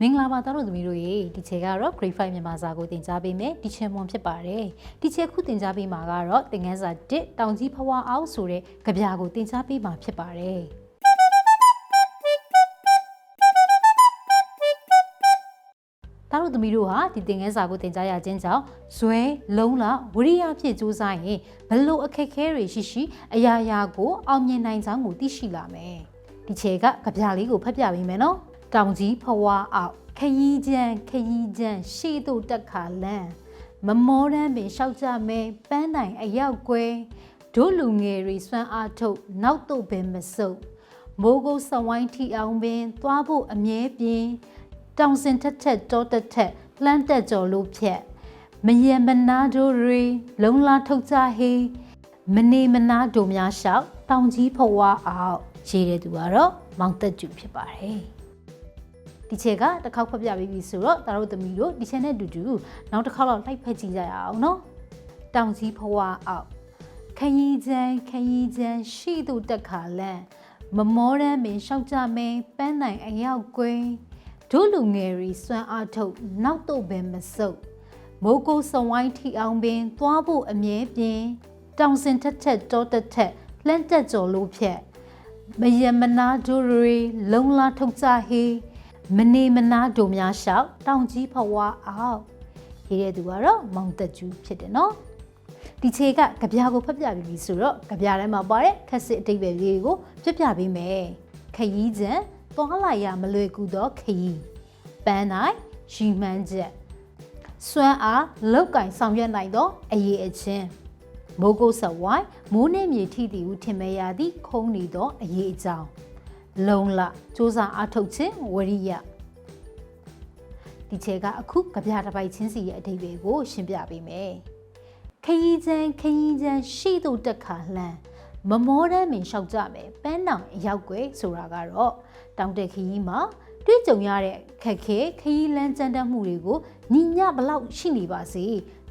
မင်္ဂလာပါသားတို့သမီးတို့ရေဒီချေကတော့ grade 5မြန်မာစာကိုသင်ကြားပေးမယ်ဒီချေမွန်ဖြစ်ပါတယ်ဒီချေခုသင်ကြားပေးမှာကတော့သင်ခန်းစာ1တောင်ကြီးဖွားအောင်ဆိုတဲ့ကြပြာကိုသင်ကြားပေးမှာဖြစ်ပါတယ်သားတို့သမီးတို့ဟာဒီသင်ခန်းစာကိုသင်ကြားရခြင်းကြောင့်ဇွဲလုံးလဝရိယဖြစ်ကြိုးစားရင်ဘလို့အခက်ခဲတွေရှိရှိအရာရာကိုအောင်မြင်နိုင်ကြောင်းကိုသိရှိလာမယ်ဒီချေကကြပြာလေးကိုဖတ်ပြပေးမယ်နော် တောင်ကြီးဖွားအောင်ခရီးချမ်းခရီးချမ်းရှေ့သို့တက်ခါလန်းမမောတန်းပင်ရှောက်ကြမဲပန်းတိုင်အရောက်ကွဲဒုလူငယ်တွေစွမ်းအားထုတ်နောက်သို့ပင်မဆုပ်မိုးကုတ်စဝိုင်းထီအောင်ပင်သွားဖို့အမြဲပြင်းတောင်စင်ထက်ထက်တောတက်ထက်လှမ်းတက်ကြော်လို့ဖြက်မယံမနာတို့တွေလုံလာထုတ်ကြဟေးမနေမနာတို့များလျှောက်တောင်ကြီးဖွားအောင်ရေးတဲ့သူကတော့မောင်တက်ကျူဖြစ်ပါတယ် ဒီချက်ကတစ်ခေါက်ဖတ်ပြပြီးပြီဆိုတော့ဒါတို့သမီးတို့ဒီချက်နဲ့အတူတူနောက်တစ်ခေါက်တော့လိုက်ဖက်ကြည့်ကြရအောင်နော်တောင်ကြီးဖွားအောင်ခရီးချမ်းခရီးချမ်းရှိသူတက်ခါလန့်မမောတမ်းပင်ရှောက်ကြမင်းပန်းနိုင်အရောက်ကွင်းတို့လူငယ်ရီစွမ်းအားထုတ်နောက်တော့ပင်မဆုပ်မိုးကိုစဝိုင်းထီအောင်ပင် သွားဖို့အမြဲပြင်းတောင်စင်ထက်ထက်တောတက်ထက်လှမ်းတက်ကြော်လို့ဖြက်မယမနာတို့ရီလုံလာထုတ်ကြဟေး မနေမနာတို့များလျှောက်တောင်ကြီးဖွားအောင်ရေးတဲ့သူကတော့မောင်တက်ကျူးဖြစ်တယ်နော်ဒီခြေကကြပြာကိုဖတ်ပြပြီးပြီဆိုတော့ကြပြာထဲမှာပါတဲ့ခက်စစ်အတိတ်ပဲလေးကိုပြပြပေးမယ်ခရီးကျန်သွားလာရမလွယ်ကူသောခရီးပန်းနိုင်ရီမှန်းချက်စွမ်းအားလောက်ကင်ဆောင်ရွက်နိုင်သောအရေးအချင်းမိုးကုတ်ဆက်ဝိုင်းမိုးနှင်းမြေထိတည်ဟုထင်မဲ့ရသည့်ခုံးနေသောအရေးအကြောင်း လုံလစ조사အားထုတ်ခြင်းဝရိယဒီချေကအခုကြပြတစ်ပိုက်ချင်းစီရဲ့အဓိပ္ပာယ်ကို ရှင်းပြပေးမယ်ခရီးချမ်းခရီးချမ်းရှိသူတက်ခါလှမ်းမမောတမ်းမင်လျှောက်ကြမယ်ပန်းတောင်အရောက်ွယ်ဆိုတာကတော့တောင်တက်ခရီးမှာတွေ့ကြုံရတဲ့ခက်ခဲခရီးလမ်းကြမ်းတမ်းမှုတွေကိုညီညဘလောက်ရှိနေပါစေ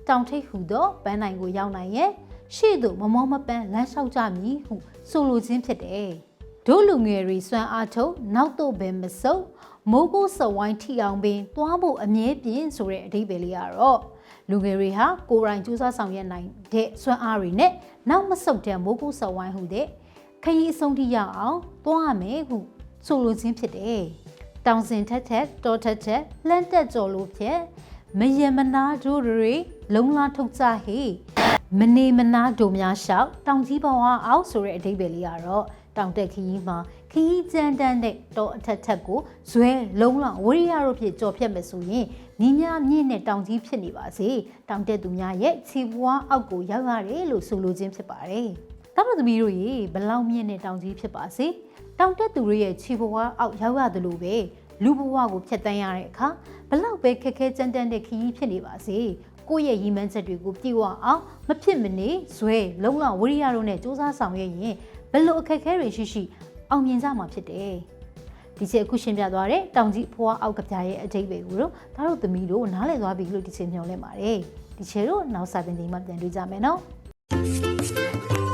တောင်ထိပ်ဟူသောပန်းနိုင်ကိုရောက်နိုင်ရဲ့ရှေ့သို့မမောမပန်းလမ်းလျှောက်ကြမည်ဟုဆိုလိုခြင်းဖြစ်တယ်။ တို့လူငယ်တွေစွမ်းအားထုတ်နောက်တော့ပဲမစုံမိုးကိုစဝိုင်းထီအောင်ပင်သွားဖို့အမြဲပြင်းဆိုတဲ့အဓိပ္ပာယ်လေးကတော့လူငယ်တွေဟာကိုယ်တိုင်ကြိုးစားဆောင်ရွက်နိုင်တဲ့စွမ်းအားတွေနဲ့နောက်မဆုတ်တဲ့မိုးကိုစဝိုင်းဟုတဲ့ခရီးအဆုံးထိရအောင်သွားရမယ်ဟုဆိုလိုခြင်းဖြစ်တယ်။တောင်စင်ထက်ထက်တောထက်ထက်လှမ်းတက်ကြော်လို့ဖြစ်မယမနာတို့တွေလုံလာထုတ်ကြဟေးမနေမနာတို့များလျှောက်တောင်ကြီးဘဝအောင်ဆိုတဲ့အဓိပ္ပာယ်လေးကတော့ တောင်တက်ခရီးမှာခရီးကြမ်းတမ်းတဲ့တောအထက်ထက်ကိုဇွဲလုံးလောက်ဝရိယတို့ဖြစ်ကြော်ဖြတ်မယ်ဆိုရင်ညီမြမြင့်နဲ့တောင်ကြီးဖြစ်နေပါစေတောင်တက်သူများရဲ့ခြေပွားအောက်ကိုရောက်ရတယ်လို့ဆိုလိုခြင်းဖြစ်ပါတယ်။တောင်သမီးတို့ရေဘလောက်မြင့်နဲ့တောင်ကြီးဖြစ်ပါစေတောင်တက်သူတွေရဲ့ခြေပွားအောက်ရောက်ရတယ်လို့ပဲလူဘဝကိုဖြတ်တန်းရတဲ့အခါဘလောက်ပဲခက်ခဲကြမ်းတမ်းတဲ့ခရီးဖြစ်နေပါစေကိုယ့်ရဲ့ရည်မှန်းချက်တွေကိုပြည့်ဝအောင်မဖြစ်မနေဇွဲလုံးလောက်ဝရိယတို့နဲ့စူးစမ်းဆောင်ရွက်ရင် ဘယ်လိုအခက်အခဲတွေရှိရှိအောင်မြင်ကြမှာဖြစ်တယ်။ဒီချက်အခုရှင်းပြသွားတဲ့တောင်ကြီးဖွားအောက်ကပြရဲ့အတိတ်ပဲကိုတော့သားတို့သမီးတို့နားလည်သွားပြီလို့ဒီချက်မျှော်လင့်ပါတယ်။ဒီချက်တို့နောက်စာသင်ချိန်မှာပြန်တွေ့ကြမယ်နော်။